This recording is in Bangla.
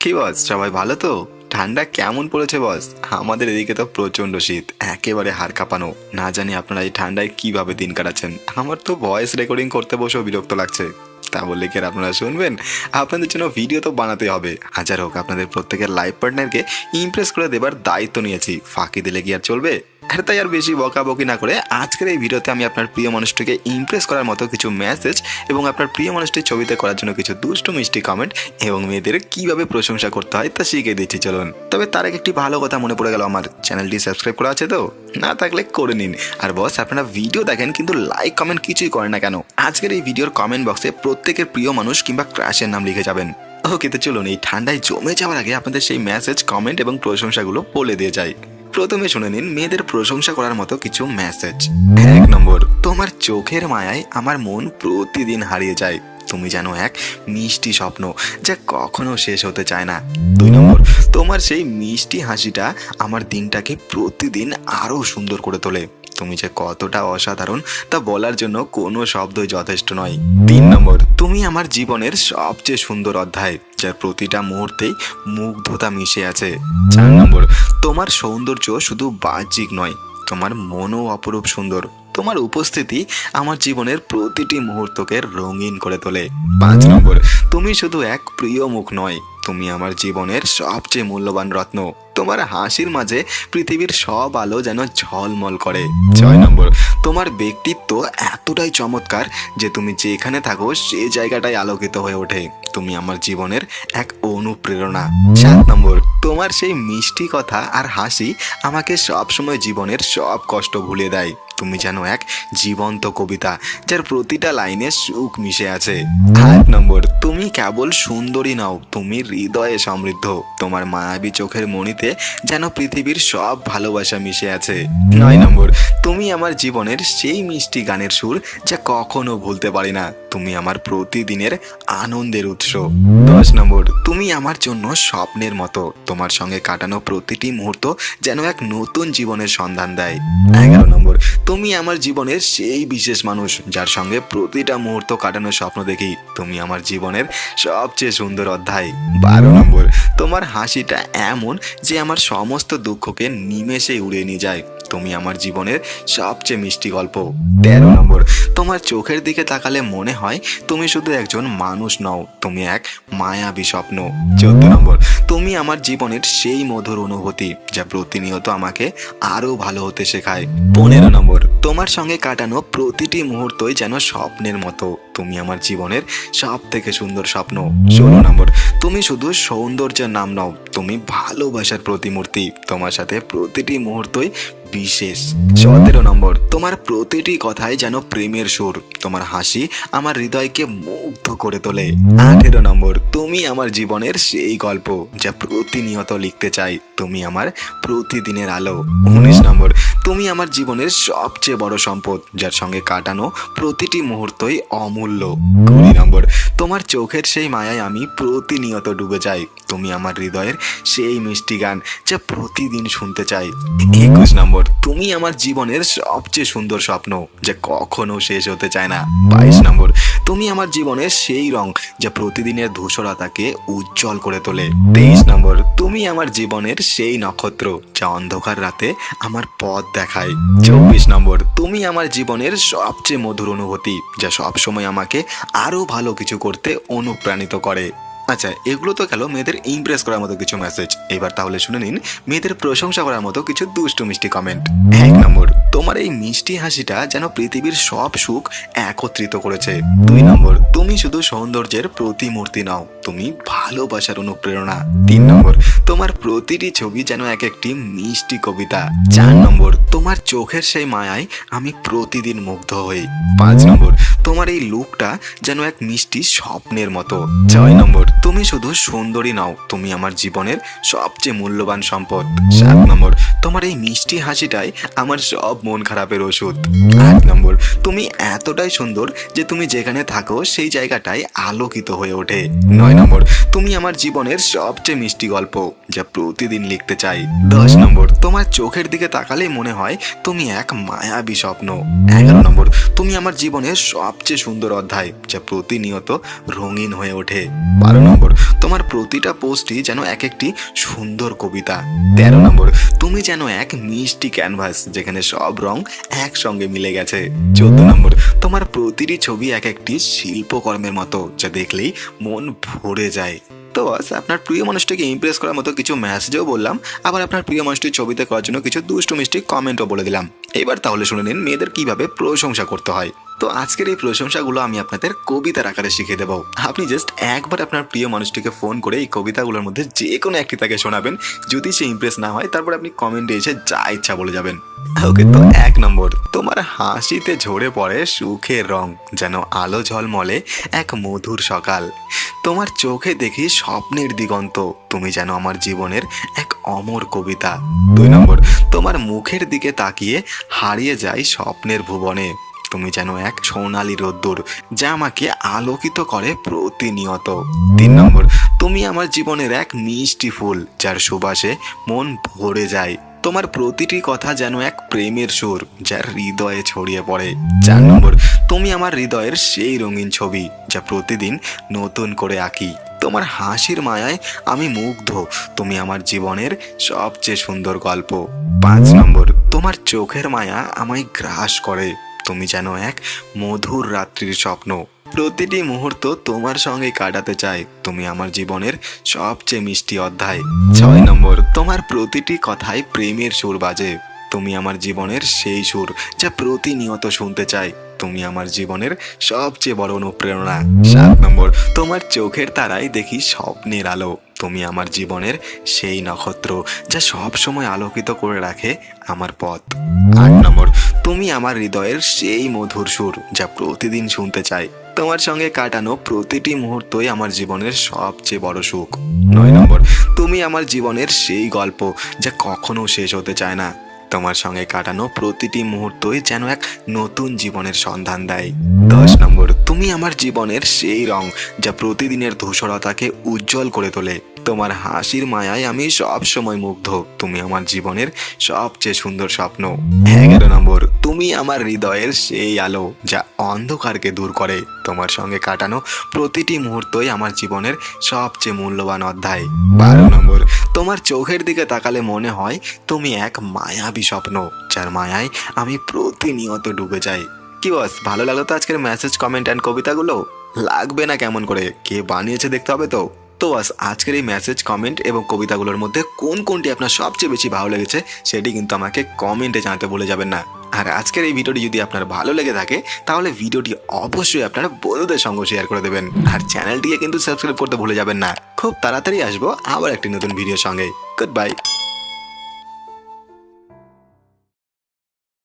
কি বস, সবাই ভালো তো? ঠান্ডা কেমন পড়েছে বস? আমাদের এদিকে তো প্রচণ্ড শীত, একেবারে হাড় কাঁপানো। না জানি আপনারা এই ঠান্ডায় কীভাবে দিন কাটাচ্ছেন। আমার তো ভয়েস রেকর্ডিং করতে বসেও বিরক্ত লাগছে। তা বললে কি আপনারা শুনবেন? আপনাদের জন্য ভিডিও তো বানাতে হবে। হাজার হোক, আপনাদের প্রত্যেকের লাইফ পার্টনারকে ইমপ্রেস করে দেবার দায়িত্ব নিয়েছি। ফাঁকি দিলে কি আর চলবে? আর তাই আর বেশি বকাবকি না করে আজকের এই ভিডিওতে আমি আপনার প্রিয় মানুষটিকে ইমপ্রেস করার মতো কিছু মেসেজ এবং আপনার প্রিয় মানুষটির ছবিতে করার জন্য কিছু দুষ্টু, মিষ্টি কমেন্ট এবং মেয়েদের কীভাবে প্রশংসা করতে হয় তা শিখিয়ে দিচ্ছি, চলুন। তবে তার একটি ভালো কথা মনে পড়ে গেল আমার। চ্যানেলটি সাবস্ক্রাইব করা আছে তো? না থাকলে করে নিন। আর বস আপনারা ভিডিও দেখেন কিন্তু লাইক কমেন্ট কিছুই করেন না কেন? আজকের এই ভিডিওর কমেন্ট বক্সে প্রত্যেকের প্রিয় মানুষ কিংবা ক্রাশের নাম লিখে যাবেন। ওকে তো চলুন, এই ঠান্ডায় জমে যাওয়ার আগে আপনাদের সেই মেসেজ কমেন্ট এবং প্রশংসাগুলো বলে দিয়ে যাই। প্রথমে শুনে নিন মেয়েদের প্রশংসা করার মতো কিছু মেসেজ এক নম্বর, তোমার চোখের মায়ায় আমার মন প্রতিদিন হারিয়ে যায়। তুমি যেন এক মিষ্টি স্বপ্ন যা কখনো শেষ হতে চায় না। দুই নম্বর, তোমার সেই মিষ্টি হাসিটা আমার দিনটাকে প্রতিদিন আরও সুন্দর করে তোলে। তুমি যে কতটা অসাধারণ তা বলার জন্য কোনো শব্দই যথেষ্ট নয়। তিন নম্বর, তুমি আমার জীবনের সবচেয়ে সুন্দর অধ্যায়। যার প্রতিটা মুহূর্তেই মুগ্ধতা মিশে আছে। চার নম্বর, তোমার সৌন্দর্য শুধু বাহ্যিক নয়, তোমার মনও অপরূপ সুন্দর। তোমার উপস্থিতি আমার জীবনের প্রতিটি মুহূর্তকে রঙিন করে তোলে। পাঁচ নম্বর, তুমি শুধু এক প্রিয় মুখ নয়, তুমি আমার জীবনের সবচেয়ে মূল্যবান রত্ন। তোমার হাসির মাঝে পৃথিবীর সব আলো যেন ঝলমল করে। ছয় নম্বর তোমার ব্যক্তিত্ব এতটাই চমৎকার যে তুমি যেখানে থাকো সে জায়গাটাই আলোকিত হয়ে ওঠে। তুমি আমার জীবনের এক অনুপ্রেরণা। সাত নম্বর, তোমার সেই মিষ্টি কথা আর হাসি আমাকে সবসময় জীবনের সব কষ্ট ভুলে দেয়। তুমি যেন এক জীবন্ত কবিতা, যার প্রতিটা লাইনে সুখ মিশে আছে। আট নম্বর, তুমি কেবল সুন্দরী নও, তুমি হৃদয়ে সমৃদ্ধ। তোমার মায়াবী চোখের মণিতে যেন পৃথিবীর সব ভালোবাসা মিশে আছে। নয় নম্বর, তুমি আমার জীবনের সেই মিষ্টি গানের সুর যা কখনো ভুলতে পারি না। তুমি আমার প্রতিদিনের আনন্দের উৎস। দশ নম্বর, তুমি আমার জন্য স্বপ্নের মতো। তোমার সঙ্গে কাটানো প্রতিটি মুহূর্ত যেন এক নতুন জীবনের সন্ধান দেয়। এগারো নম্বর, তুমি আমার জীবনের সেই বিশেষ মানুষ যার সঙ্গে প্রতিটা মুহূর্ত কাটানোর স্বপ্ন দেখি। তুমি আমার জীবনের সবচেয়ে সুন্দর অধ্যায়। বারো নম্বর, তোমার হাসিটা এমন যে আমার সমস্ত দুঃখকে নিমেষে উড়িয়ে নিয়ে যায়। তুমি আমার জীবনের সবচেয়ে মিষ্টি গল্প। তেরো নম্বর, তোমার চোখের দিকে তাকালে মনে হয় তুমি শুধু একজন মানুষ নও, তুমি এক মায়াবী স্বপ্ন। চোদ্দ নম্বর, তুমি আমার জীবনের সেই মধুর অনুভূতি যা প্রতিনিয়ত আমাকে আরও ভালো হতে শেখায়। পনেরো নম্বর। তোমার সঙ্গে কাটানো প্রতিটি মুহূর্তই যেন স্বপ্নের মতো। তুমি আমার জীবনের সব থেকে সুন্দর স্বপ্ন। ষোলো নম্বর। তুমি শুধু সৌন্দর্যের নাম নও। তুমি ভালোবাসার প্রতিমূর্তি। তোমার সাথে প্রতিটি মুহূর্তই বিশেষ। সতেরো নম্বর। তোমার প্রতিটি কথায় যেন প্রেমের সুর। তোমার হাসি আমার হৃদয়কে মুগ্ধ করে তোলে। আঠেরো নম্বর। তুমি আমার জীবনের সেই গল্প যা প্রতিনিয়ত লিখতে চাই। তুমি আমার প্রতিদিনের আলো। উনিশ নম্বর। তুমি আমার জীবনের সবচেয়ে বড় সম্পদ, যার সঙ্গে কাটানো প্রতিটি মুহূর্তই অমূল্য। কুড়ি নম্বর, তোমার চোখের সেই মায়ায় আমি প্রতিনিয়ত ডুবে যাই। তুমি আমার হৃদয়ের সেই মিষ্টি গান যা প্রতিদিন শুনতে চাই। একুশ নম্বর, তুমি আমার জীবনের সবচেয়ে সুন্দর স্বপ্ন, যা কখনো শেষ হতে চায় না। বাইশ নম্বর তুমি আমার জীবনের সেই রং যা প্রতিদিনের ধূসরতাকে উজ্জ্বল করে তোলে। তেইশ নম্বর, তুমি আমার জীবনের সেই নক্ষত্র যা অন্ধকার রাতে আমার পথ দেখায়। চব্বিশ নম্বর, তুমি আমার জীবনের সবচেয়ে মধুর অনুভূতি যা সবসময় আমাকে আরও ভালো কিছু করতে অনুপ্রাণিত করে। আচ্ছা এগুলো তো গেল মেয়েদের ইমপ্রেস করার মতো কিছু মেসেজ এবার তাহলে শুনে নিন, মেয়েদের প্রশংসা করার মতো কিছু দুষ্টু মিষ্টি কমেন্ট এক নম্বর, তোমার এই মিষ্টি হাসিটা যেন পৃথিবীর সব সুখ একত্রিত করেছে। দুই নম্বর, তুমি শুধু সৌন্দর্যের প্রতিমূর্তি নাও, তুমি ভালোবাসার অনুপ্রেরণা। তিন নম্বর তোমার প্রতিটি ছবি যেন এক একটি মিষ্টি কবিতা। চার নম্বর, তোমার চোখের সেই মায়ায় আমি প্রতিদিন মুগ্ধ হই। পাঁচ নম্বর, তোমার এই লুকটা যেন এক মিষ্টি স্বপ্নের মতো। ছয় নম্বর, তুমি শুধু সুন্দরী নাও, তুমি আমার জীবনের সবচেয়ে মূল্যবান সম্পদ। সাত নম্বর তোমার এই মিষ্টি হাসিটাই আমার সব মন খারাপের ওষুধ। আট নম্বর, তুমি এতটাই সুন্দর যে তুমি যেখানে থাকো সেই জায়গাটাই আলোকিত হয়ে ওঠে। নয় নম্বর, তুমি আমার জীবনের সবচেয়ে মিষ্টি গল্প যা প্রতিদিন লিখতে চাই। দশ নম্বর, তোমার চোখের দিকে তাকালেই মনে হয় তুমি এক মায়াবী স্বপ্ন। এগারো নম্বর, তুমি আমার জীবনের সবচেয়ে সুন্দর অধ্যায় যা প্রতিনিয়ত রঙিন হয়ে ওঠে। বারো নম্বর তোমার প্রতিটা পোস্টই যেন এক একটি সুন্দর কবিতা। তেরো নম্বর, তুমি যেন এক মিষ্টি ক্যানভাস যেখানে সব রং একসঙ্গে মিলে গেছে। চোদ্দ নম্বর, তোমার প্রতিটি ছবি এক একটি শিল্পকর্মের মতো, যা দেখলেই মন ভরে যায়। তো বাস, আপনার প্রিয় মানুষটিকে ইমপ্রেস করার মতো কিছু মেসেজও বললাম, আবার আপনার প্রিয় মানুষটির ছবিতে করার জন্য কিছু দুষ্টু মিষ্টি কমেন্টও বলে দিলাম। এবার তাহলে শুনে নিন মেয়েদের কীভাবে প্রশংসা করতে হয়। তো আজকের এই প্রশংসাগুলো আমি আপনাদের কবিতার আকারে শিখিয়ে দেবো। আপনি জাস্ট একবার আপনার প্রিয় মানুষটিকে ফোন করে এই কবিতাগুলোর মধ্যে যে কোনো একটি তাকে শোনাবেন। যদি সে ইমপ্রেস না হয়, তারপর আপনি কমেন্টে এসে যা ইচ্ছা বলে যাবেন। ওকে, তো এক নম্বর, তোমার হাসিতে ঝরে পড়ে সুখের রং, যেন আলো ঝলমলে এক মধুর সকাল। তোমার চোখে দেখি স্বপ্নের দিগন্ত, তুমি যেন আমার জীবনের এক অমর কবিতা। দুই নম্বর, তোমার মুখের দিকে তাকিয়ে হারিয়ে যাই স্বপ্নের ভুবনে। তুমি যেন এক সোনালি রোদ্দুর যা আমাকে আলোকিত করে প্রতিনিয়ত। তিন নম্বর, তুমি আমার জীবনের এক মিষ্টি ফুল যার সুবাসে মন ভরে যায়। তোমার প্রতিটি কথা যেন এক প্রেমের সুর যার হৃদয়ে ছড়িয়ে পড়ে। চার নম্বর, তুমি আমার হৃদয়ের সেই রঙিন ছবি যা প্রতিদিন নতুন করে আঁকি। তোমার হাসির মায়ায় আমি মুগ্ধ, তুমি আমার জীবনের সবচেয়ে সুন্দর গল্প। পাঁচ নম্বর, তোমার চোখের মায়া আমায় গ্রাস করে। তুমি যেন এক মধুর রাত্রির স্বপ্ন। প্রতিটি মুহূর্ত তোমার সঙ্গে কাটাতে চাই তুমি আমার জীবনের সবচেয়ে মিষ্টি অধ্যায়। ছয় নম্বর, তোমার প্রতিটি কথায় প্রেমের সুর বাজে। তুমি আমার জীবনের সেই সুর যা প্রতিনিয়ত শুনতে চাই। তুমি আমার জীবনের সবচেয়ে বড় অনুপ্রেরণা। সাত নম্বর, তোমার চোখের তারাই দেখি স্বপ্নের আলো। তুমি আমার জীবনের সেই নক্ষত্র যা সব সময় আলোকিত করে রাখে আমার পথ। আট নম্বর, তুমি আমার হৃদয়ের সেই মধুর সুর যা প্রতিদিন শুনতে চাই। তোমার সঙ্গে কাটানো প্রতিটি মুহূর্তই আমার জীবনের সবচেয়ে বড় সুখ। নয় নম্বর, তুমি আমার জীবনের সেই গল্প যা কখনো শেষ হতে চায় না। তোমার সঙ্গে কাটানো প্রতিটি মুহূর্তই যেন এক নতুন জীবনের সন্ধান দেয়। দশ নম্বর, তুমি আমার জীবনের সেই রং যা প্রতিদিনের ধূসরতাকে উজ্জ্বল করে তোলে। তোমার হাসির মায়ায় আমি সব সময় মুগ্ধ। তুমি আমার জীবনের সবচেয়ে সুন্দর স্বপ্ন। এগারো নম্বর, তুমি আমার হৃদয়ের সেই আলো যা অন্ধকারকে দূর করে, তোমার সঙ্গে কাটানো প্রতিটি মুহূর্তই আমার জীবনের সবচেয়ে মূল্যবান অধ্যায়। বারো নম্বর, তোমার চোখের দিকে তাকালে মনে হয় তুমি এক মায়াবী স্বপ্ন, যার মায়ায় আমি প্রতিনিয়ত ডুবে যাই। কি বস ভালো লাগল তো আজকের মেসেজ কমেন্ট অ্যান্ড কবিতাগুলো? লাগবে না কেমন করে? কে বানিয়েছে দেখতে হবে তো? তো বাস আজকের এই মেসেজ কমেন্ট এবং কবিতাগুলোর মধ্যে কোন কোনটি আপনার সবচেয়ে বেশি ভালো লেগেছে সেটি কিন্তু আমাকে কমেন্টে জানাতে বলে যাবেন না। আর আজকের এই ভিডিওটি যদি আপনার ভালো লেগে থাকে, তাহলে ভিডিওটি অবশ্যই আপনার বন্ধুদের সঙ্গে শেয়ার করে দেবেন। আর চ্যানেলটিকে কিন্তু সাবস্ক্রাইব করতে ভুলে যাবেন না। খুব তাড়াতাড়ি আসব আবার একটি নতুন ভিডিওর সঙ্গে। Good bye